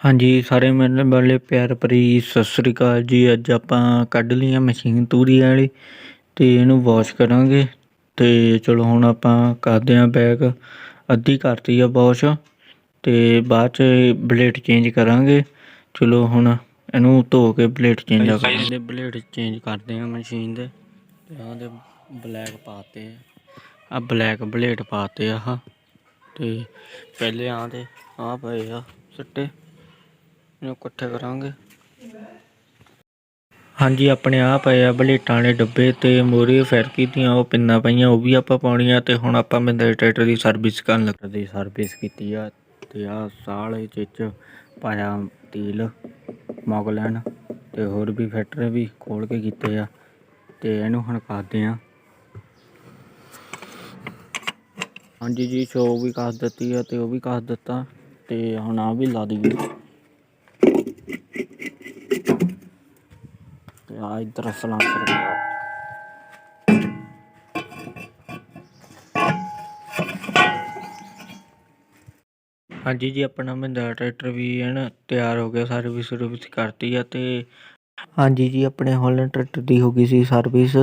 ਹਾਂਜੀ ਸਾਰੇ ਮੇਰੇ ਵਾਲੇ ਪਿਆਰ ਭਰੀ ਸਤਿ ਸ੍ਰੀ ਅਕਾਲ ਜੀ। ਅੱਜ ਆਪਾਂ ਕੱਢ ਲਈ ਆ ਮਸ਼ੀਨ ਤੂੜੀ ਵਾਲੀ ਤੇ ਇਹਨੂੰ ਵਾਸ਼ ਕਰਾਂਗੇ ਤੇ ਚਲੋ ਹੁਣ ਆਪਾਂ ਕਰਦੇ ਆਂ ਬੈਗ ਅੱਧੀ ਕਰਤੀ ਆ ਵਾਸ਼ ਤੇ ਬਾਅਦ ਚ ਬਲੇਡ ਚੇਂਜ ਕਰਾਂਗੇ। ਚਲੋ ਹੁਣ ਇਹਨੂੰ ਧੋ ਕੇ ਬਲੇਡ ਚੇਂਜ ਕਰਾਂਗੇ। ਬਲੇਡ ਚੇਂਜ ਕਰਦੇ ਆ ਮਸ਼ੀਨ ਦੇ। ਤੇ ਆਹ ਬਲੈਕ ਪਾਤੇ ਆ। ਬਲੈਕ ਬਲੇਡ ਪਾਤੇ ਆ ਆਹ। ਤੇ ਪਹਿਲੇ ਆਂ ਤੇ ਆ ਪਏ ਆ ਸਿੱਟੇ। ਇਹਨੂੰ ਇਕੱਠੇ ਕਰਾਂਗੇ। ਹਾਂਜੀ, ਆਪਣੇ ਆ ਪਏ ਆ ਬਲੇਟਾਂ ਵਾਲੇ ਡੱਬੇ ਤੇ ਮੋਰੀ ਫੈਰਕੀ ਦੀਆਂ ਉਹ ਪਿੰਨਾਂ ਪਈਆਂ, ਉਹ ਵੀ ਆਪਾਂ ਪਾਉਣੀਆਂ ਤੇ ਹੁਣ ਆਪਾਂ ਮਿੰਦਰ ਟਰੈਕਟਰ ਦੀ ਸਰਵਿਸ ਕਰਨ ਲੱਗੇ। ਦੀ ਸਰਵਿਸ ਕੀਤੀ ਆ ਤੇ ਆ ਸਾਲੇ ਚ ਪਾਇਆ ਤੇਲ ਮੌਗਲੈਨ ਤੇ ਹੋਰ ਵੀ ਫੈਕਟਰੀ ਵੀ ਖੋਲ ਕੇ ਕੀਤੇ ਆ ਤੇ ਇਹਨੂੰ ਹੁਣ ਕਰਦੇ ਆ। ਹਾਂਜੀ ਜੀ ਸ਼ੋ ਵੀ ਕੱਸ ਦਿੱਤੀ ਆ ਤੇ ਉਹ ਵੀ ਕੱਸ ਦਿੱਤਾ ਤੇ ਹੁਣ ਆ ਵੀ ਲਾ ਦਈਏ। ਆ ਇਧਰ ਸਲਾਂਸਰ ਹਾਂਜੀ ਜੀ ਆਪਣਾ ਮਹਿੰਦਰਾ ਟਰੈਕਟਰ ਵੀ ਹੈ ਨਾ ਤਿਆਰ ਹੋ ਗਿਆ ਸਰਵਿਸ ਸਰਵਿਸ ਕਰਤੀ ਆ ਤੇ ਹਾਂਜੀ ਜੀ ਆਪਣੇ ਹੋਲੈਂਡ ਟਰੈਕਟਰ ਦੀ ਹੋ ਗਈ ਸੀ ਸਰਵਿਸ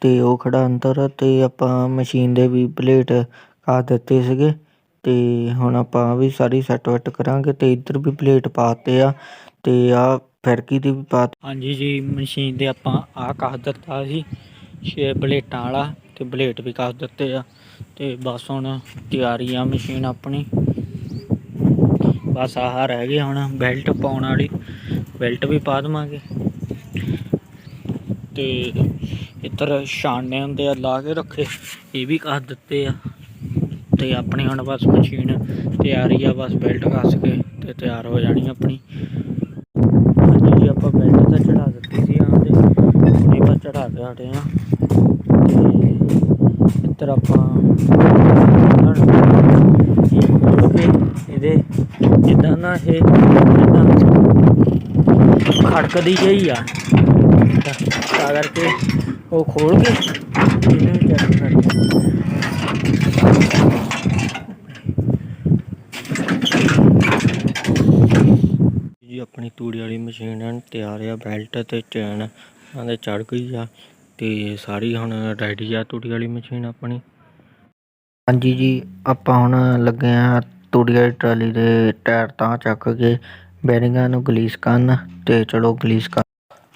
ਤੇ ਉਹ ਖੜਾ ਅੰਦਰ ਤੇ ਆਪਾਂ ਮਸ਼ੀਨ ਦੇ ਵੀ ਪਲੇਟ ਆ ਦਿੱਤੇ ਸੀਗੇ ਤੇ ਹੁਣ ਆਪਾਂ ਵੀ ਸਾਰੀ ਸੈੱਟ ਵੈਟ ਕਰਾਂਗੇ ਤੇ ਇੱਧਰ ਵੀ ਪਲੇਟ ਪਾਤੇ ਆ ਤੇ ਆ ਫਿਰਕੀ ਦੀ ਵੀ ਪਾ ਹਾਂਜੀ ਜੀ, ਮਸ਼ੀਨ ਦੇ ਆਪਾਂ ਆਹ ਕੱਸ ਦਿੱਤਾ ਸੀ, ਛੇ ਬਲੇਟਾਂ ਵਾਲਾ ਤੇ ਬਲੇਟ ਵੀ ਕੱਸ ਦਿੱਤੇ ਆ। ਤੇ ਬਸ ਹੁਣ ਤਿਆਰੀ ਆ ਮਸ਼ੀਨ ਆਪਣੀ। ਬਸ ਆਹ ਰਹਿ ਗਿਆ ਹੁਣ ਬੈਲਟ ਪਾਉਣ ਵਾਲੀ। ਬੈਲਟ ਵੀ ਪਾ ਦਵਾਂਗੇ। ਤੇ ਇੱਧਰ ਛਾਣਨੇ ਹੁੰਦੇ ਆ, ਲਾ ਕੇ ਰੱਖੇ, ਇਹ ਵੀ ਕੱਸ ਦਿੱਤੇ ਆ। ਤੇ ਆਪਣੀ ਹੁਣ ਬਸ ਮਸ਼ੀਨ ਤਿਆਰੀ ਆ, ਬਸ ਬੈਲਟ ਕੱਸ ਕੇ ਤੇ ਤਿਆਰ ਹੋ ਜਾਣੀ ਆਪਣੀ ਹਾਂਜੀ ਜੀ ਆਪਾਂ ਬੈਲਟ ਤਾਂ ਚੜਾ ਦਿੱਤੀ ਸੀ ਆਂਦੇ ਇਹ ਬਸ ਚੜਾ ਆ ਇੱਧਰ ਆਪਾਂ ਇਹਦੇ ਜਿੱਦਾਂ ਨਾ ਇਹ ਇਦਾਂ ਖੜਕਦੀ ਜਿਹੀ ਆ। ਤਾਂ ਕਰਕੇ ਉਹ ਖੋਲ ਕੇ ਇਹਨੂੰ ਚੈੱਕ ਕਰਦੇ ਜੀ, ਆਪਣੀ ਤੂੜੀ ਵਾਲੀ ਮਸ਼ੀਨ ਹਨ ਤਿਆਰ ਆ, ਬੈਲਟ ਤੇ ਚੈਨ ਆਂਦੇ ਚੜ ਗਈ ਆ। ਤੇ ਸਾਰੀ ਹੁਣ ਰੈਡੀ ਆ ਤੂੜੀ ਵਾਲੀ ਮਸ਼ੀਨ ਆਪਣੀ। ਹਾਂਜੀ ਜੀ, ਆਪਾਂ ਹੁਣ ਲੱਗੇ ਆ ਤੂੜੀ ਵਾਲੀ ਟਰਾਲੀ ਦੇ ਟਾਇਰ ਤਾਂ ਚੱਕ ਕੇ ਬੈਰਿੰਗਾਂ ਨੂੰ ਗਲੀਸ ਕਰਨ ਤੇ ਚਲੋ ਗਲੀਸ ਕਰ।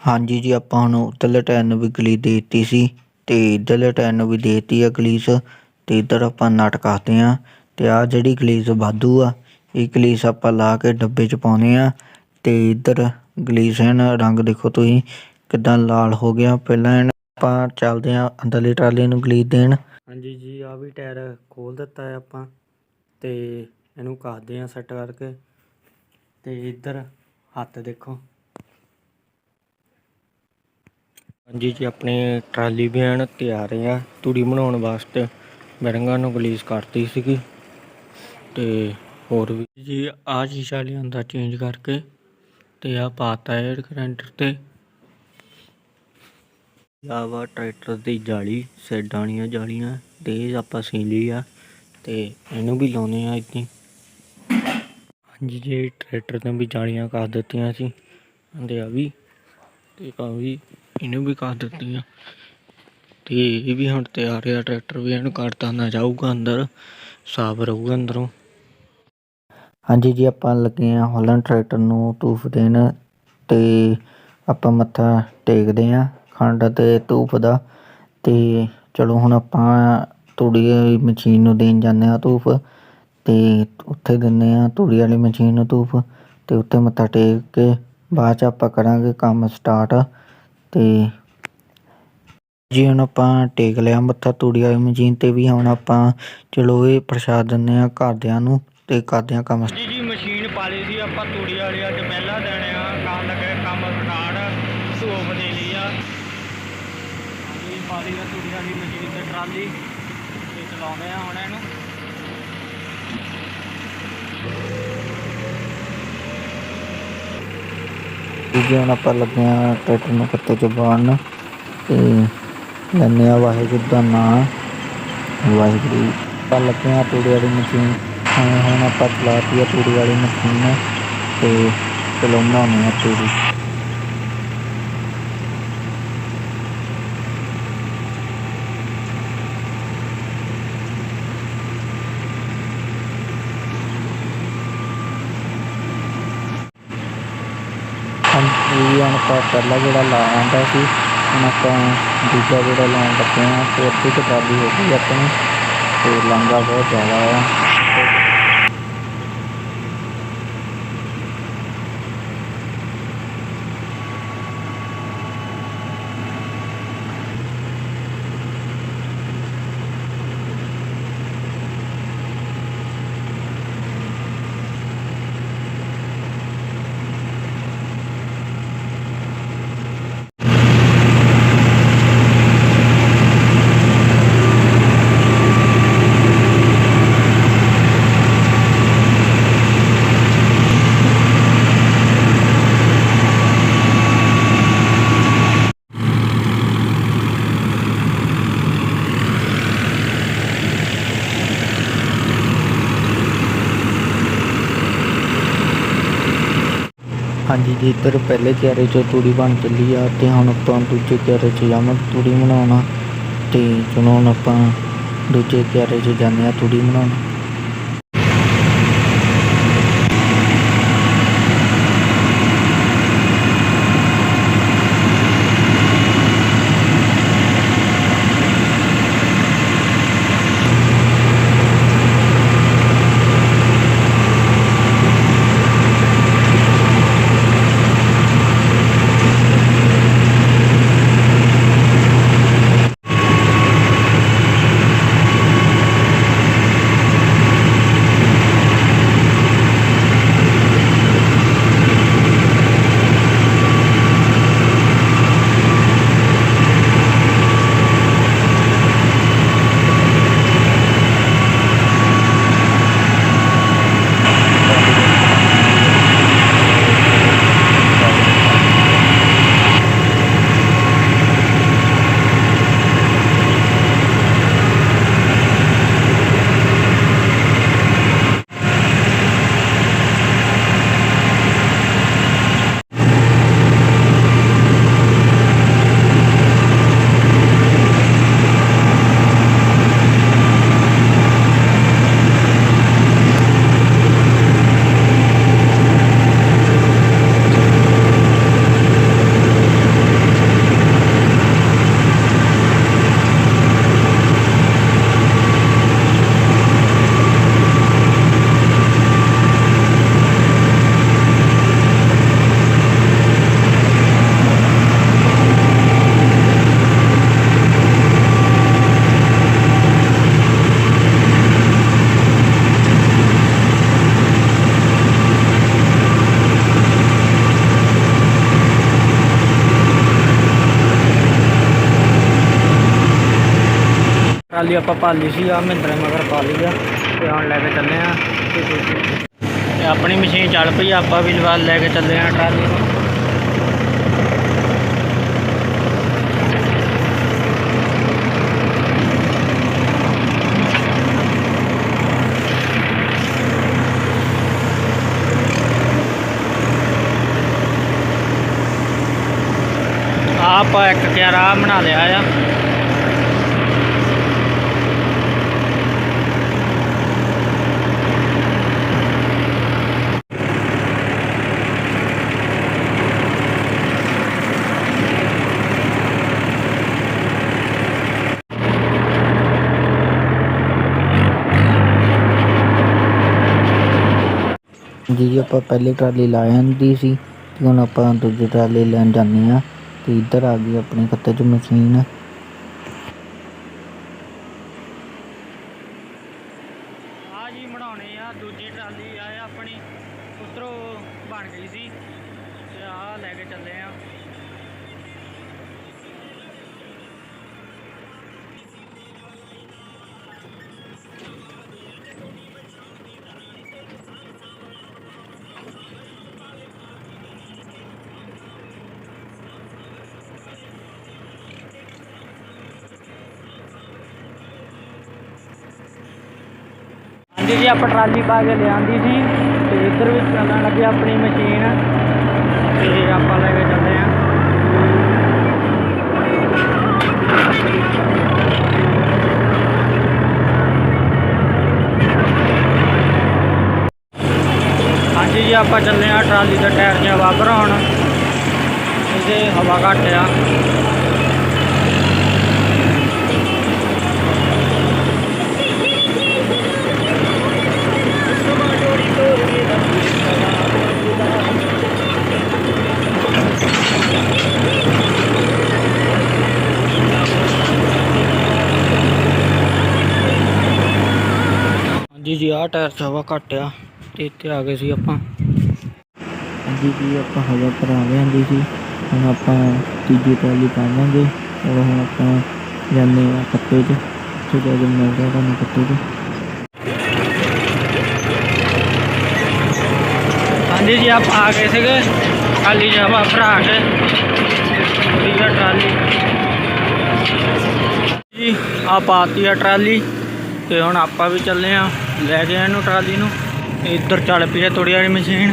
ਹਾਂਜੀ ਜੀ, ਆਪਾਂ ਹੁਣ ਉੱਤਰਲੇ ਟਾਇਰ ਨੂੰ ਵੀ ਗਲੀਸ ਦੇ ਦਿੱਤੀ ਸੀ ਤੇ ਇੱਧਰਲੇ ਟਾਇਰ ਨੂੰ ਵੀ ਦੇ ਦਿੱਤੀ ਆ ਗਲੀਸ ਤੇ ਇੱਧਰ ਆਪਾਂ ਨਟ ਕੱਸਦੇ ਆ ਤੇ ਆ ਜਿਹੜੀ ਗਲੀਸ ਵਾਧੂ ਆ, ਇਹ ਗਲੀਸ ਆਪਾਂ ਲਾ ਕੇ ਡੱਬੇ 'ਚ ਪਾਉਨੇ ਆ ਤੇ ਇੱਧਰ ਗਲੀਸਨ ਰੰਗ ਦੇਖੋ ਤੁਸੀਂ ਕਿਦਾਂ ਲਾਲ ਹੋ ਗਿਆ। ਪਹਿਲਾਂ ਇਹਨੂੰ ਆਪਾਂ ਚੱਲਦੇ ਹਾਂ ਅੰਦਰਲੀ ਟਰਾਲੀ ਨੂੰ ਗਲੀਸ ਦੇਣ। ਹਾਂਜੀ ਜੀ ਆ ਵੀ ਟਾਇਰ ਖੋਲ ਦਿੱਤਾ ਹੈ ਆਪਾਂ ਤੇ ਇਹਨੂੰ ਕੱਸਦੇ ਆ ਸੈੱਟ ਕਰਕੇ ਤੇ ਇੱਧਰ ਹੱਥ ਦੇਖੋ। ਹਾਂਜੀ ਜੀ, ਆਪਣੇ ਟਰਾਲੀ ਵੀ ਐਨ ਤਿਆਰ ਆ ਤੂੜੀ ਬਣਾਉਣ ਵਾਸਤੇ ਬੈਰਿੰਗਾਂ ਨੂੰ ਗਲੀਸ ਕਰਤੀ ਸੀਗੀ ਤੇ ਹੋਰ ਵੀ ਜੀ ਆ ਸ਼ੀਸ਼ਾ ਲਿਆਂਦਾ ਚੇਂਜ ਕਰਕੇ ਤੇ ਆ ਪਾਤਾ ਏਅਰ ਕਰੰਟਰ ਤੇ। ਆ ਵਾ ਟਰੈਕਟਰ ਦੀ ਜਾਲੀ ਸਾਈਡਾਂ ਵਾਲੀਆਂ ਜਾਲੀਆਂ ਤੇ ਆਪਾਂ ਸੀਨ ਲਈ ਆ ਤੇ ਇਹਨੂੰ ਵੀ ਲਾਉਨੇ ਆ ਇੱਥੇ। ਹਾਂਜੀ, ਜੇ ਟਰੈਕਟਰ ਤੇ ਵੀ ਜਾਲੀਆਂ ਕਰ ਦਿੱਤੀਆਂ ਸੀ ਤੇ ਆ ਵੀ, ਤੇ ਆ ਵੀ ਇਹਨੂੰ ਵੀ ਕਰ ਦਿੱਤੀਆਂ। ਤੇ ਇਹ ਵੀ ਹੁਣ ਤਿਆਰ ਆ ਟਰੈਕਟਰ ਵੀ ਇਹਨੂੰ ਕੱਢਤਾ ਨਾ ਜਾਊਗਾ ਅੰਦਰ, ਸਾਫ਼ ਰਹੂਗਾ ਅੰਦਰੋਂ। ਹਾਂਜੀ, ਜੀ ਆਪਾਂ ਲੱਗੇ ਆ ਹੋਲੈਂਡ ਟਰੈਕਟਰ ਨੂੰ ਤੂਫ ਦੇਣ, ਤੇ ਆਪਾਂ ਮੱਥਾ ਟੇਕਦੇ ਆ। ਖੰਡ ਅਤੇ ਧੂਫ ਦਾ। ਅਤੇ ਚਲੋ ਹੁਣ ਆਪਾਂ ਤੂੜੀ ਵਾਲੀ ਮਸ਼ੀਨ ਨੂੰ ਦੇਣ ਜਾਂਦੇ ਹਾਂ ਧੂਫ ਅਤੇ ਉੱਥੇ ਦਿੰਦੇ ਹਾਂ ਤੂੜੀ ਵਾਲੀ ਮਸ਼ੀਨ ਨੂੰ ਧੂਫ ਅਤੇ ਉੱਥੇ ਮੱਥਾ ਟੇਕ ਕੇ ਬਾਅਦ ਚ ਆਪਾਂ ਕਰਾਂਗੇ ਕੰਮ ਸਟਾਰਟ ਅਤੇ ਜੀ ਹੁਣ ਆਪਾਂ ਟੇਕ ਲਿਆ ਮੱਥਾ ਤੂੜੀ ਵਾਲੀ ਮਸ਼ੀਨ ਤੇ ਵੀ ਹੁਣ ਆਪਾਂ ਚਲੋ ਇਹ ਪ੍ਰਸ਼ਾਦ ਦਿੰਦੇ ਹਾਂ ਘਰਦਿਆਂ ਨੂੰ ਅਤੇ ਕਰਦੇ ਹਾਂ ਕੰਮ ਜੀ ਜੀ ਮਸ਼ੀਨ ਪਾ ਲਈ ਸੀ ਆਪਾਂ ਤੂੜੀ ਵਾਲੀ ਅੱਜ ਪਹਿਲਾ ਦਿਨ ਆ ਕੰਮ ਲੱਗੇ ਕੰਮ ਸਟਾਰਟ ਧੂਪ ਦੇ ਲਈ ਆ ਹਾਂਜੀ ਪਾ ਲਈ ਮਸ਼ੀਨ ਤੇ ਟਰਾਲੀ ਤੇ ਚਲਾਉਂਦੇ ਆ ਹੁਣ ਇਹਨੂੰ। ਜੀ ਹੁਣ ਆਪਾਂ ਲੱਗੇ ਆ ਟਰੈਕਟਰ ਨੂੰ ਕੱਤੇ ਚ ਬਾੜਨ ਤੇ ਲੈਂਦੇ ਆ ਵਾਹਿਗੁਰੂ ਦਾ ਨਾਮ। ਵਾਹਿਗੁਰੂ, ਆਪਾਂ ਲੱਗੇ ਆ ਤੂੜੀ ਵਾਲੀ ਮਸ਼ੀਨ। ਹੁਣ ਆਪਾਂ ਚਲਾਤੀ ਆ ਤੂੜੀ ਵਾਲੀ ਮਸ਼ੀਨ ਤੇ ਚਲੋ ਬਣਾਉਂਦੇ ਆ ਤੂੜੀ ਹਾਂਜੀ ਹੁਣ ਆਪਾਂ ਪਹਿਲਾ ਜਿਹੜਾ ਲਾਇਆ ਆਂਦਾ ਸੀ, ਹੁਣ ਆਪਾਂ ਦੂਜਾ ਜਿਹੜਾ ਲਾਉਣ ਲੱਗੇ ਆ ਤੇ ਅੱਧੀ ਹੋ ਗਈ ਆਪਣੀ ਅਤੇ ਲਾਂਘਾ ਬਹੁਤ ਜ਼ਿਆਦਾ ਆ। ਹਾਂਜੀ, ਜੀ, ਇੱਧਰ ਪਹਿਲੇ ਕਿਆਰੇ 'ਚ ਤੂੜੀ ਬਣ ਚੱਲੀ ਆ ਤੇ ਹੁਣ ਆਪਾਂ ਦੂਜੇ ਕਿਆਰੇ 'ਚ ਜਾਵਾਂਗੇ ਤੂੜੀ ਬਣਾਉਣਾ ਤੇ ਚਲੋ ਹੁਣ ਆਪਾਂ ਦੂਜੇ ਕਿਆਰੇ 'ਚ ਜਾਂਦੇ ਆ ਤੂੜੀ ਬਣਾਉਣ। ਟਰਾਲੀ ਆਪਾਂ ਪਾਲੀ ਸੀ ਆ ਮਹਿੰਦਰਾ ਮਗਰ ਪਾ ਲਈ ਆ ਤੇ ਹੁਣ ਲੈ ਕੇ ਚੱਲੇ ਆ। ਤੇ ਆਪਣੀ ਮਸ਼ੀਨ ਚੱਲ ਪਈ ਆ, ਆਪਾਂ ਵੀ ਲਵਾ ਲੈ ਕੇ ਚੱਲੇ ਆ ਟਰਾਲੀ ਨੂੰ। ਆਹ ਆਪਾਂ ਇੱਕ ਕਿਆਰਾ ਬਣਾ ਲਿਆ ਆ। ਜਿਹੜੀ ਆਪਾਂ ਪਹਿਲੇ ਟਰਾਲੀ ਲਾ ਆਂਦੀ ਸੀ ਤੇ ਹੁਣ ਆਪਾਂ ਦੂਜੀ ਟਰਾਲੀ ਲੈਣ ਜਾਂਦੇ ਆ ਤੇ ਇੱਧਰ ਆ ਗਈ ਆਪਣੇ ਖੱਤੇ 'ਚ ਮਸ਼ੀਨ। ਟਰਾਲੀ ਪਾ ਕੇ ਲਿਆਂਦੀ ਸੀ ਤੇ ਇੱਧਰ ਵੀ ਚੱਲਣ ਲੱਗੇ ਆਪਣੀ ਮਸ਼ੀਨ ਤੇ ਆਪਾਂ ਲੈ ਕੇ ਚੱਲੇ ਆ। ਹਾਂਜੀ ਜੀ, ਆਪਾਂ ਚੱਲੇ ਆ ਟਰਾਲੀ ਦਾ ਟਾਇਰ ਜਿਹਾ ਹਵਾ ਭਰਾਉਣ ਇਹਦੇ ਹਵਾ ਘੱਟ ਆ। ਹਾਂਜੀ ਜੀ ਆਹ ਟਾਇਰ 'ਚ ਹਵਾ ਘੱਟ ਆ ਤੇ ਇੱਥੇ ਆ ਗਏ ਸੀ ਆਪਾਂ। ਹਾਂਜੀ ਜੀ ਆਪਾਂ ਹਵਾ ਭਰਾ ਲਿਆਂਦੀ ਸੀ। ਹੁਣ ਆਪਾਂ ਤੀਜੀ ਟਰਾਲੀ ਪਾਵਾਂਗੇ। ਔਰ ਹੁਣ ਆਪਾਂ ਜਾਂਦੇ ਆ ਕੱਤੇ 'ਚ। ਉੱਥੇ ਜਾ ਕੇ ਮਿਲਦੇ ਆ ਤੁਹਾਨੂੰ ਕੱਤੇ 'ਚ। ਹਾਂਜੀ ਜੀ ਆਪਾਂ ਆ ਗਏ ਸੀਗੇ। ਖਾਲੀ ਜਿਹਾ ਹਵਾ ਭਰਾ ਆ, ਟਰਾਲੀ। ਜੀ ਆ ਪਾਤੀ ਆ ਟਰਾਲੀ ਤੇ ਹੁਣ ਆਪਾਂ ਵੀ ਚੱਲੇ ਆ। ਲੈ ਗਏ ਇਹਨੂੰ ਟਰਾਲੀ ਨੂੰ। ਇੱਧਰ ਚੱਲ ਪਈ ਹੈ ਥੋੜੀ ਵਾਲੀ ਮਸ਼ੀਨ।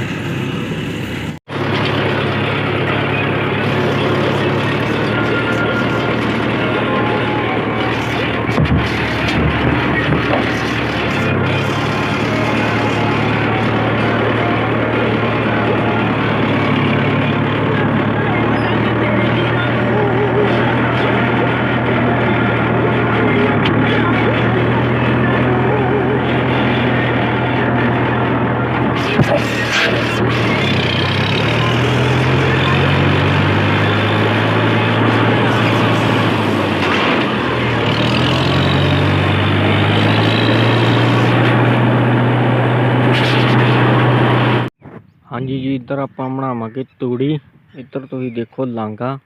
ਹਾਂਜੀ ਜੀ, ਇੱਧਰ ਆਪਾਂ ਬਣਾਵਾਂਗੇ ਤੂੜੀ। ਇੱਧਰ ਤੁਸੀਂ ਦੇਖੋ ਲਾਂਗਾ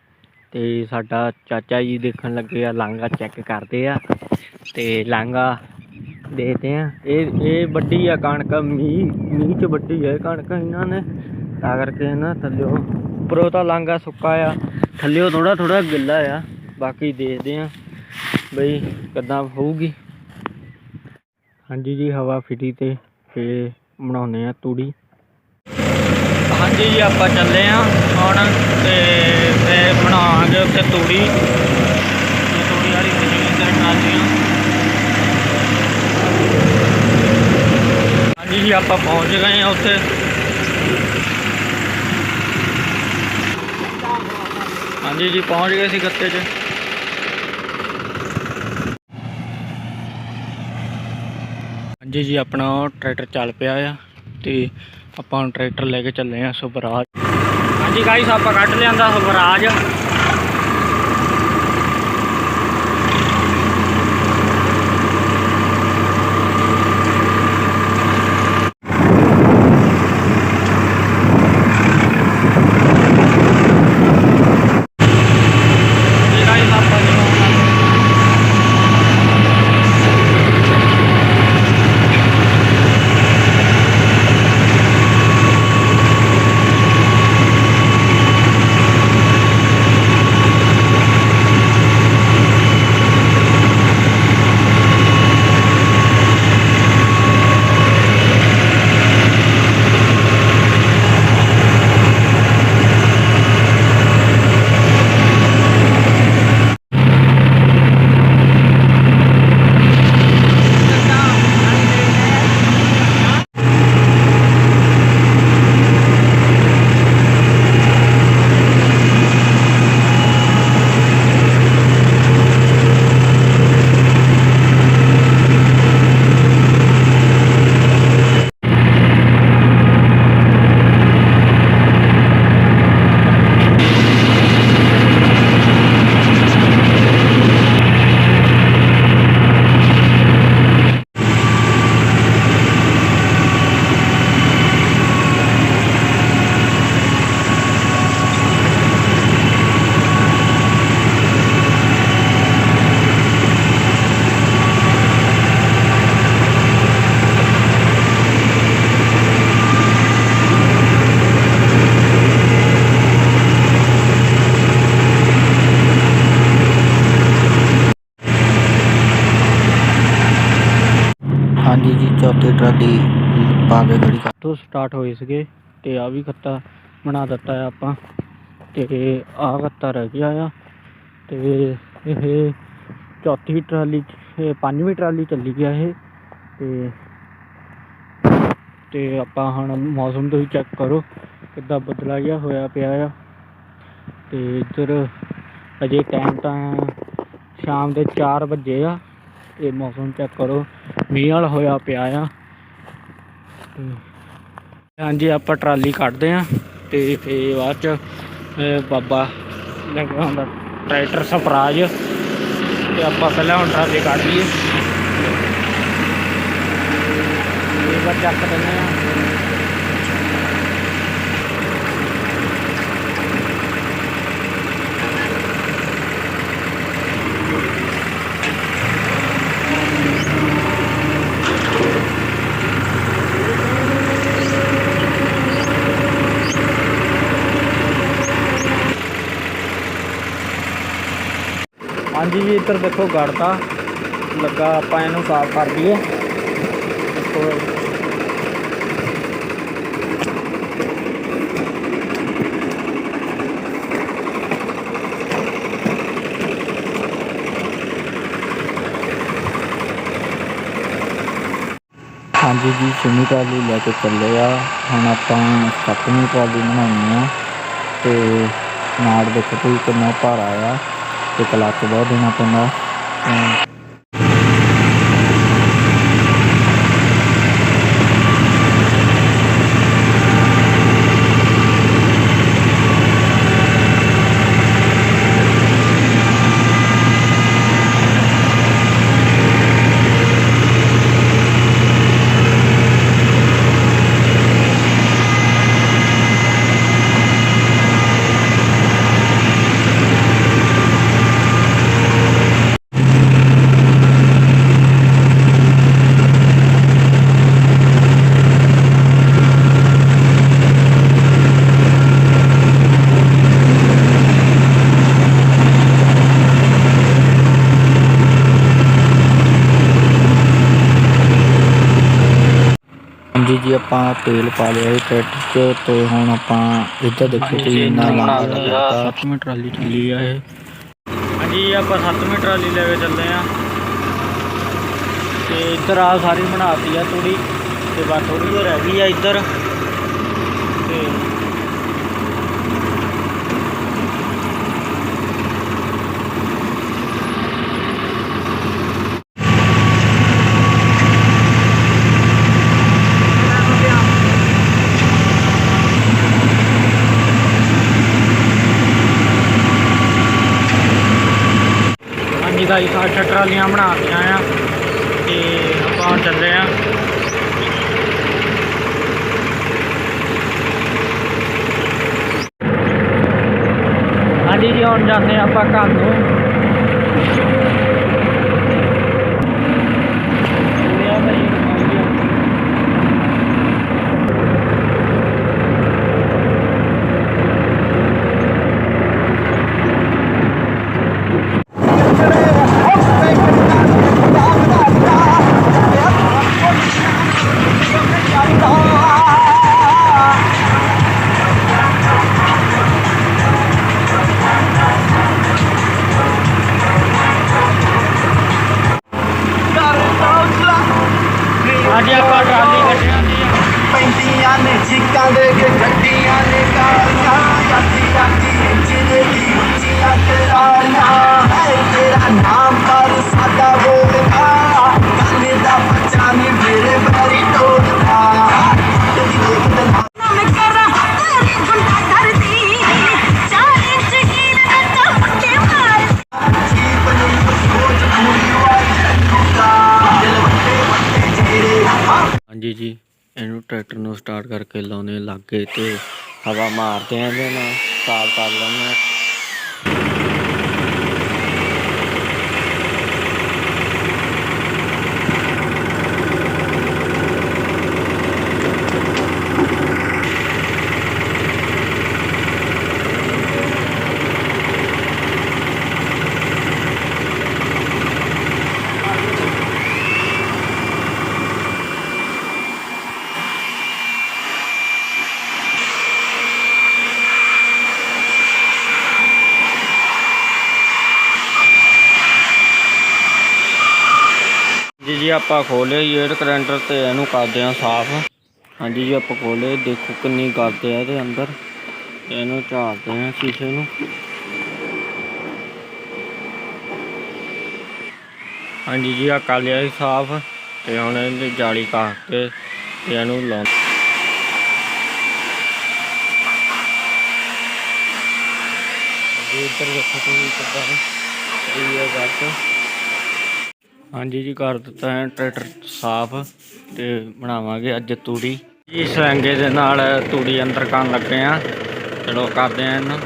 ਤੇ ਸਾਡਾ ਚਾਚਾ ਜੀ ਦੇਖਣ ਲੱਗੇ ਆ ਲਾਂਗਾ ਚੈੱਕ ਕਰਦੇ ਆ ਤੇ ਲਾਂਗਾ ਦੇਖਦੇ ਆ। ਇਹ ਇਹ ਵੱਡੀ ਆ ਕਣਕ, ਮੀਂਹ ਮੀਂਹ ਚ ਵੱਡੀ ਆ ਇਹ ਕਣਕ ਇਹਨਾਂ ਨੇ। ਤਾਂ ਕਰਕੇ ਨਾ ਥੱਲਿਓ, ਉੱਪਰੋਂ ਤਾਂ ਲਾਂਗਾ ਸੁੱਕਾ ਆ, ਥੱਲਿਓ ਥੋੜਾ ਥੋੜਾ ਗਿੱਲਾ ਆ। ਬਾਕੀ ਦੇਖਦੇ ਆ ਬਈ ਕਿੱਦਾਂ ਹੋਊਗੀ। ਹਾਂਜੀ ਜੀ, ਹਵਾ ਫਿਰੀ ਤੇ ਫੇ ਬਣਾਉਨੇ ਆ ਤੂੜੀ। ਹਾਂਜੀ ਜੀ, ਆਪਾਂ ਚੱਲੇ ਆ ਹੁਣ ਤੇ ਫੇ ਬਣਾਵਾਂਗੇ ਉੱਥੇ ਤੂੜੀ। ਤੂੜੀ ਵਾਲੀ ਮਸ਼ੀਨ ਤੇ ਟਰਾਲੀਆਂ ਹਾਂਜੀ ਜੀ, ਆਪਾਂ ਪਹੁੰਚ ਗਏ ਆ ਉੱਥੇ। ਹਾਂਜੀ ਜੀ, ਪਹੁੰਚ ਗਏ ਸੀ ਗੱਤੇ 'ਚ। ਹਾਂਜੀ ਜੀ, ਆਪਣਾ ਟਰੈਕਟਰ ਚੱਲ ਪਿਆ ਆ ਤੇ ਆਪਾਂ ਹੁਣ ਟਰੈਕਟਰ ਲੈ ਕੇ ਚੱਲੇ ਆ ਸੁਬਰਾਜ ਹਾਂਜੀ ਗਾਈਸ ਆਪਾਂ ਕੱਢ ਲਿਆਂਦਾ ਸੁਬਰਾਜ ਹਾਂਜੀ ਜੀ ਚੌਥੀ ਟਰਾਲੀ ਆਪਾਂ ਅੱਗੇ ਖੜੀ ਕਰ ਤੋਂ ਸਟਾਰਟ ਹੋਏ ਸੀਗੇ ਤੇ ਆ ਵੀ ਖੱਤਾ ਬਣਾ ਦਿੱਤਾ ਆ ਆਪਾਂ ਤੇ ਆਹ ਖੱਤਾ ਰਹਿ ਗਿਆ ਆ ਤੇ ਇਹ ਚੌਥੀ ਟਰਾਲੀ ਇਹ ਪੰਜਵੀਂ ਟਰਾਲੀ ਚੱਲੀ ਗਿਆ ਇਹ ਤੇ ਤੇ ਆਪਾਂ ਹੁਣ ਮੌਸਮ ਤੋਂ ਤੁਸੀਂ ਚੈੱਕ ਕਰੋ ਕਿੱਦਾਂ ਬਦਲਾ ਜਿਹਾ ਹੋਇਆ ਪਿਆ ਆ ਤੇ ਇੱਧਰ ਅਜੇ ਟਾਈਮ ਤਾਂ ਸ਼ਾਮ ਦੇ 4 ਵਜੇ ਆ ਇਹ ਮੌਸਮ ਚੈੱਕ ਕਰੋ ਮੀਂਹ ਵਾਲਾ ਹੋਇਆ ਪਿਆ ਆ। ਹਾਂਜੀ, ਆਪਾਂ ਟਰਾਲੀ ਕੱਢਦੇ ਆ ਤੇ ਫੇਰ ਬਾਅਦ ਚ ਬਾਬਾ ਲੈ ਕੇ ਟਰੈਕਟਰ ਸਪਰਾਜ। ਤੇ ਆਪਾਂ ਪਹਿਲਾਂ ਹੁਣ ਟਰਾਲੀ ਕੱਢ ਲਈਏ। ਇਹ ਵਾਰ ਚੱਕ ਦਿੰਦੇ ਆ ਹਾਂਜੀ ਜੀ ਇੱਧਰ ਦੇਖੋ ਗੜਤਾ ਲੱਗਾ ਆਪਾਂ ਇਹਨੂੰ ਸਾਫ਼ ਕਰ ਦਈਏ। ਹਾਂਜੀ ਜੀ ਛੇਵੀਂ ਟਰਾਲੀ ਲੈ ਕੇ ਚੱਲੇ ਆ। ਹੁਣ ਆਪਾਂ ਸੱਤਵੀਂ ਟਰਾਲੀ ਬਣਾਉਣੀ ਆ। ਤੇ ਨਾੜ ਦੇਖੋ ਤੁਸੀਂ ਕਿੰਨਾ ਭਾਰਾ ਆ। ਤੇ ਕਲੱਚ ਬਹੁਤ ਦੇਣਾ ਪੈਂਦਾ ਅਮ ਹਾਂਜੀ ਜੀ ਆਪਾਂ ਤੇਲ ਪਾ ਲਿਆ ਇਹ ਟਰੈਕਟਰ 'ਚ ਤੇ ਹੁਣ ਆਪਾਂ ਇੱਧਰ ਦੇਖੋ ਤੁਸੀਂ ਇੰਨਾ ਲੰਬਾ ਲੱਗਾ ਸੱਤਵੀਂ ਟਰਾਲੀ ਚੱਲੀ ਆ ਇਹ। ਹਾਂਜੀ ਆਪਾਂ ਸੱਤਵੀਂ ਟਰਾਲੀ ਲੈ ਕੇ ਚੱਲੇ ਆ। ਤੇ ਇੱਧਰ ਆ ਸਾਰੀ ਬਣਾਤੀ ਆ ਥੋੜੀ ਤੇ ਬਸ ਥੋੜੀ ਜਿਹੀ ਰਹਿ ਗਈ ਆ ਇੱਧਰ। ਹਾਂਜੀ ਗਾਈਸ ਅੱਠ ਟਰਾਲੀਆਂ ਬਣਾਤੀਆਂ ਆ ਤੇ ਆਪਾਂ ਚੱਲੇ ਆ। ਹਾਂਜੀ ਜੀ, ਹੁਣ ਜਾਂਦੇ ਹਾਂ ਆਪਾਂ ਘਰ ਨੂੰ। ਹਾਂਜੀ ਜੀ, ਇਹਨੂੰ ਟਰੈਕਟਰ ਨੂੰ ਸਟਾਰਟ ਕਰਕੇ ਲਾਉਣੇ ਲਾਗੇ ਤੇ ਹਵਾ ਮਾਰਦੇ ਆ ਇਹਦੇ ਨਾਲ ਸਾਫ਼ ਕਰ ਲੈਂਦੇ ਹਾਂ। ਆਪਾਂ ਖੋਲੇ ਏਅਰ ਕਰੰਟਰ ਤੇ ਇਹਨੂੰ ਕਰਦੇ ਆ ਸਾਫ਼। ਹਾਂਜੀ ਜੀ, ਆਪਾਂ ਖੋਲੇ ਦੇਖੋ ਕਿੰਨੀ ਕਰਦੇ ਆ ਇਹਦੇ ਅੰਦਰ। ਇਹਨੂੰ ਝਾੜਦੇ ਆ ਸ਼ੀਸ਼ੇ ਨੂੰ। ਹਾਂਜੀ ਜੀ ਆ ਕਰ ਲਿਆ ਸਾਫ਼ ਤੇ ਹੁਣ ਇਹਦੀ ਜਾਲੀ ਕਾਟ ਕੇ ਤੇ ਇਹਨੂੰ ਲਾ ਜੀ ਇੱਧਰ ਦੇਖੋ ਤੁਸੀਂ ਕਿੱਦਾਂ ਇਹ ਹੈ ਹਾਂਜੀ ਜੀ ਕਰ ਦਿੱਤਾ ਹੈ, ਟਰੈਕਟਰ ਸਾਫ਼ ਤੇ ਬਣਾਵਾਂਗੇ ਅੱਜ ਤੂੜੀ। ਜੀ ਸਰੰਗੇ ਦੇ ਨਾਲ ਤੂੜੀ ਅੰਦਰ ਕਰਨ ਲੱਗੇ ਆ। ਚਲੋ ਕਰਦੇ ਆ ਇਹਨੂੰ।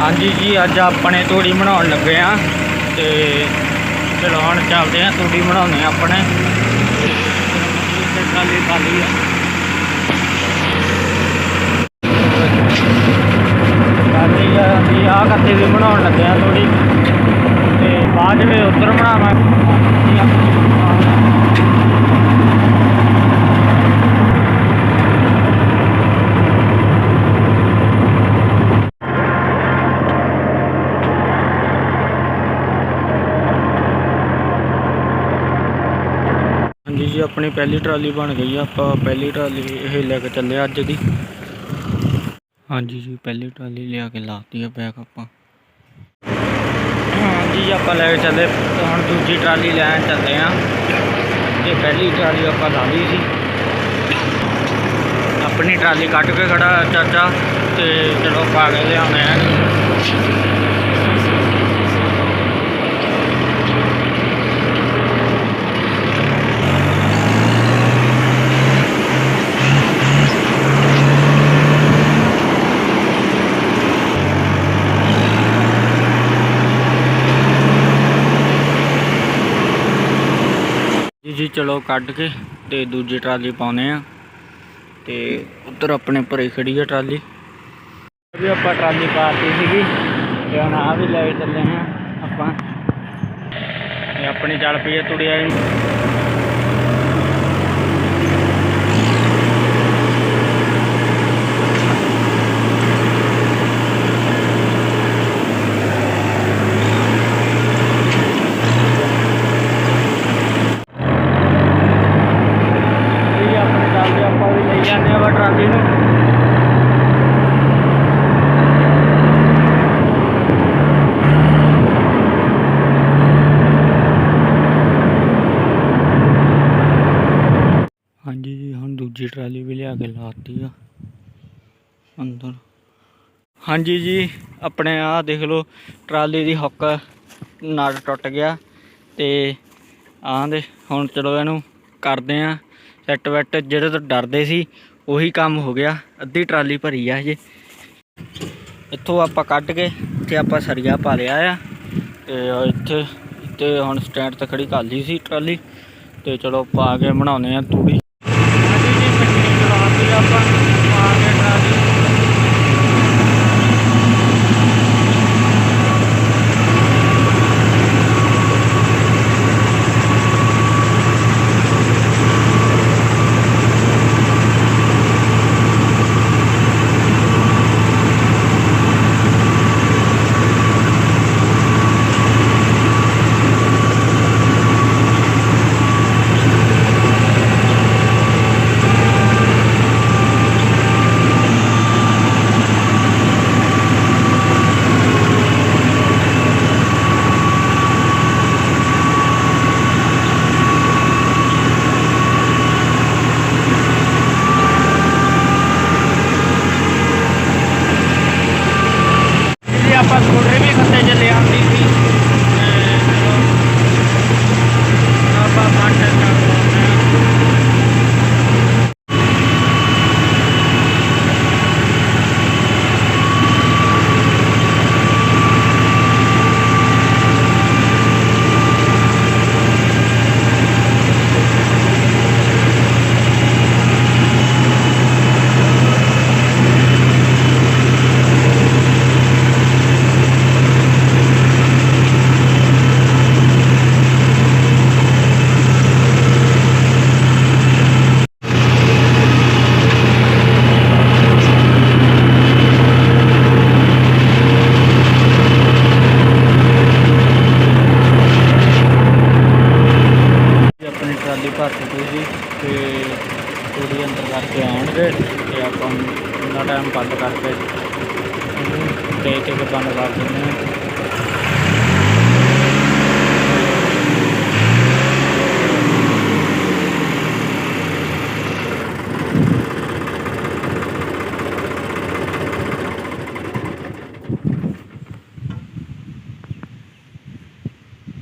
ਹਾਂਜੀ ਜੀ, ਅੱਜ ਆਪਣੇ ਤੂੜੀ ਬਣਾਉਣ ਲੱਗੇ ਆ ਤੇ ਚਲੋ ਹੁਣ ਚੱਲਦੇ ਆ ਤੂੜੀ ਬਣਾਉਣੇ ਆ ਆਪਣੇ। ਤੇ ਟਰਾਲੀ ਖਾਲੀ ਆ ਖਾਲੀ ਆ ਜੀ ਆ ਕੱਤੇ ਵੀ ਬਣਾਉਣ ਲੱਗੇ ਆ ਤੂੜੀ। ਤੇ ਬਾਅਦ ਵਿੱਚ ਉੱਧਰ ਬਣਾਵਾਂਗੇ ਹਾਂਜੀ ਜੀ ਆਪਣੀ ਪਹਿਲੀ ਟਰਾਲੀ ਬਣ ਗਈ ਆ, ਆਪਾਂ ਪਹਿਲੀ ਟਰਾਲੀ ਇਹ ਲੈ ਕੇ ਚੱਲੇ ਅੱਜ ਦੀ। ਹਾਂਜੀ ਜੀ, ਪਹਿਲੀ ਟਰਾਲੀ ਲਿਆ ਕੇ ਲਾਤੀ ਆ ਬੈਗ ਆਪਾਂ। ਹਾਂਜੀ ਆਪਾਂ ਲੈ ਕੇ ਚੱਲੇ ਹੁਣ ਦੂਜੀ ਟਰਾਲੀ ਲੈਣ ਚੱਲੇ ਆ। ਤੇ ਪਹਿਲੀ ਟਰਾਲੀ ਆਪਾਂ ਲਾ ਲਈ ਸੀ। ਆਪਣੀ ਟਰਾਲੀ ਕੱਢ ਕੇ ਖੜਾ ਚਾਚਾ, ਤੇ ਚਲੋ ਪਾ ਕੇ ਲਿਆਉਣੇ ਆ। ਚਲੋ ਕੱਢ ਕੇ ਤੇ ਦੂਜੀ ਟਰਾਲੀ ਪਾਉਨੇ ਆ। ਤੇ ਉੱਧਰ ਆਪਣੇ ਭਰੇ ਖੜੀ ਆ ਟਰਾਲੀ। ਵੀ ਆਪਾਂ ਟਰਾਲੀ ਪਾਤੀ ਸੀਗੀ ਤੇ ਹੁਣ ਆ ਵੀ ਲੈ ਚੱਲੇ ਆ ਆਪਾਂ। ਇਹ ਆਪਣੀ ਚੱਲ ਪਈ ਆ ਤੁੜਿਆ ਇਹ ਆਪਣੇ ਚੱਲਦੇ ਆਪਾਂ ਵੀ ਲਈ ਜਾਂਦੇ ਆ ਵਾ ਟਰਾਲੀ ਨੂੰ ਹਾਂਜੀ ਜੀ ਹੁਣ ਦੂਜੀ ਟਰਾਲੀ ਵੀ ਲਿਆ ਆ। ਅੰਦਰ। ਹਾਂਜੀ ਜੀ, ਆਪਣੇ ਆ ਦੇਖ ਲਓ, ਟਰਾਲੀ ਦੀ ਹੁੱਕ ਨਟ ਟੁੱਟ ਗਿਆ ਤੇ ਆਂਦੇ ਹੁਣ ਚਲੋ ਇਹਨੂੰ ਕਰਦੇ ਆ। ਸੈੱਟ ਵੈਟ ਜਿਹੜੇ ਤੋਂ ਡਰਦੇ ਸੀ, ਉਹੀ ਕੰਮ ਹੋ ਗਿਆ। ਅੱਧੀ ਟਰਾਲੀ ਭਰੀ ਆ ਹਜੇ। ਇੱਥੋਂ ਆਪਾਂ ਕੱਢ ਕੇ ਇੱਥੇ ਆਪਾਂ ਸਰੀਆ ਪਾ ਲਿਆ ਆ। ਤੇ ਇੱਥੇ ਤੇ ਹੁਣ ਸਟੈਂਡ ਤੇ ਖੜੀ ਕਰ ਲਈ ਸੀ ਟਰਾਲੀ। ਤੇ ਚਲੋ ਪਾ ਕੇ ਬਣਾਉਨੇ ਆ ਤੂੜੀ। ਚਲਾਤੀ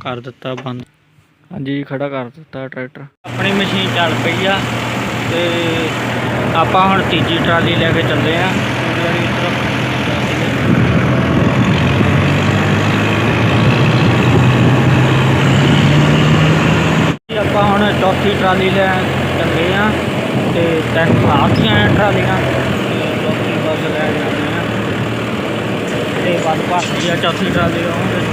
ਕਰ ਦਿੱਤਾ ਬੰਦ। ਹਾਂਜੀ ਖੜਾ ਕਰ ਦਿੱਤਾ ਟਰੈਕਟਰ। ਆਪਣੀ ਮਸ਼ੀਨ ਚੱਲ ਪਈ ਆ ਤੇ ਆਪਾਂ ਹੁਣ ਤੀਜੀ ਟਰਾਲੀ ਲੈ ਕੇ ਚੱਲੇ ਆ। ਆਪਾਂ ਹੁਣ ਚੌਥੀ ਟਰਾਲੀ ਲੈ ਚੱਲੇ ਆ ਤੇ ਤਿੰਨ ਆਖੀਆਂ ਟਰਾਲੀਆਂ। ਚੌਥੀ ਬਸ ਲੈ ਜਾਂਦੇ ਆ। ਤੇ ਵੱਧ ਭਰਤੀ ਆ ਚੌਥੀ ਟਰਾਲੀ ਆਉਂਦੇ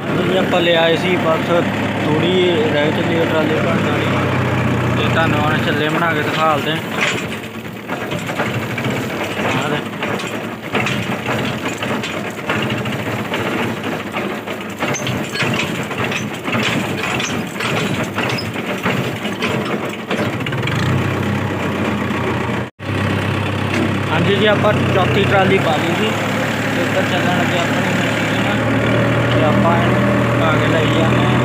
ਹਾਂਜੀ ਆਪਾਂ ਲੈ ਆਏ ਸੀ ਬਸ ਥੋੜੀ ਰਹਿ ਚੱਲੀ ਹੈ ਟਰਾਲੀ ਭਰਨ ਵਾਲੀ। ਤੇ ਤੁਹਾਨੂੰ ਹੁਣ ਛੱਲੇ ਬਣਾ ਕੇ ਦਿਖਾਲਦੇ ਹਾਂਜੀ ਜੀ, ਆਪਾਂ ਚੌਥੀ ਟਰਾਲੀ ਪਾ ਲਈ ਸੀ। ਤੇ ਇੱਧਰ ਚੱਲਣ ਲੱਗੇ ਆਪਣੀ ਮਸ਼ੀਨ ਤੇ ਆਪਾਂ ਇਹਨੂੰ ਪਾ ਕੇ ਲਈ ਜਾਂਦੇ ਹਾਂ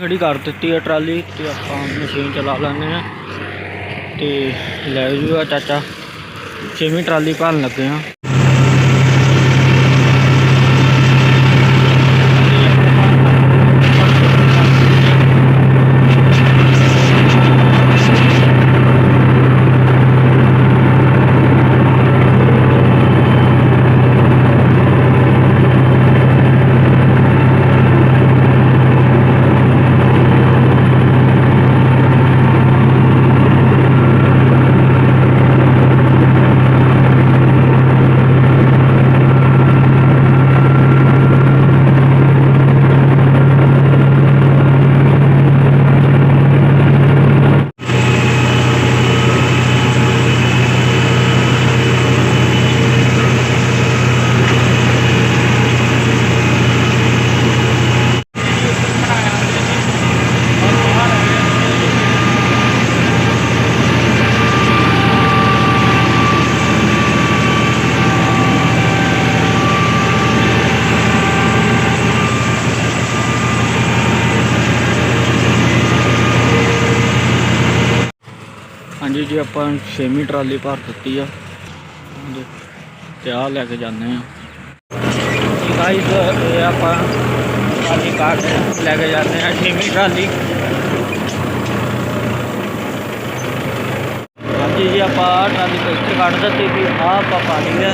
ਖੜੀ ਕਰ ਦਿੱਤੀ ਹੈ ਟਰਾਲੀ ਤੇ ਆਪਾਂ ਮਸ਼ੀਨ ਚਲਾ ਲੈਂਦੇ ਆ। ਤੇ ਲੈ ਜੂਗਾ ਚਾਚਾ। ਛੇਵੀਂ ਟਰਾਲੀ ਭਰਨ ਲੱਗੇ ਆ। ਜੀ ਆਪਾਂ ਛੇਵੀਂ ਟਰਾਲੀ ਭਰ ਦਿੱਤੀ ਆ। ਹਾਂਜੀ, ਤੇ ਆ ਲੈ ਕੇ ਜਾਂਦੇ ਆ। ਗਾਈਸ ਇਹ ਆਪਾਂ ਟਰਾਲੀ ਕਾਟ ਲੈ ਕੇ ਜਾਂਦੇ ਆ ਛੇਵੀਂ ਟਰਾਲੀ। ਹਾਂਜੀ ਜੀ ਆਪਾਂ ਆਹ ਟਰਾਲੀ ਤੋਂ ਇੱਥੇ ਕੱਢ ਦਿੱਤੀ ਸੀ ਆ ਆਪਾਂ ਪਾ ਲਈ ਹੈ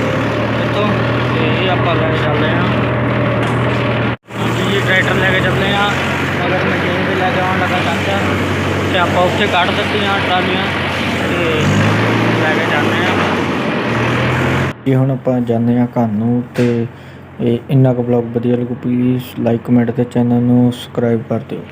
ਇੱਥੋਂ ਤੇ ਇਹ ਆਪਾਂ ਲੈ ਕੇ ਚੱਲਦੇ ਆ। ਹਾਂਜੀ ਜੀ ਟਰੈਕਟਰ ਲੈ ਕੇ ਚੱਲਦੇ ਆ ਅਗਰ ਮਸ਼ੀਨ ਤੇ ਲੈ ਕੇ ਆਉਣ ਲੱਗਾ ਚਾਚਾ ਤੇ ਆਪਾਂ ਉੱਥੇ ਕੱਢ ਦਿੱਤੀਆਂ ਟਰਾਲੀਆਂ। ਤੇ ਲੈ ਕੇ ਜਾਂਦੇ ਆ। ਇਹ ਹੁਣ ਆਪਾਂ ਜਾਂਦੇ ਆ ਘਰ ਨੂੰ ਤੇ ਇਹ ਇੰਨਾ ਕੁ ਬਲੌਗ ਵਧੀਆ ਲੱਗੂ ਪਲੀਜ਼ ਲਾਈਕ ਕਮੈਂਟ ਤੇ ਚੈਨਲ ਨੂੰ ਸਬਸਕ੍ਰਾਈਬ ਕਰ ਦਿਓ।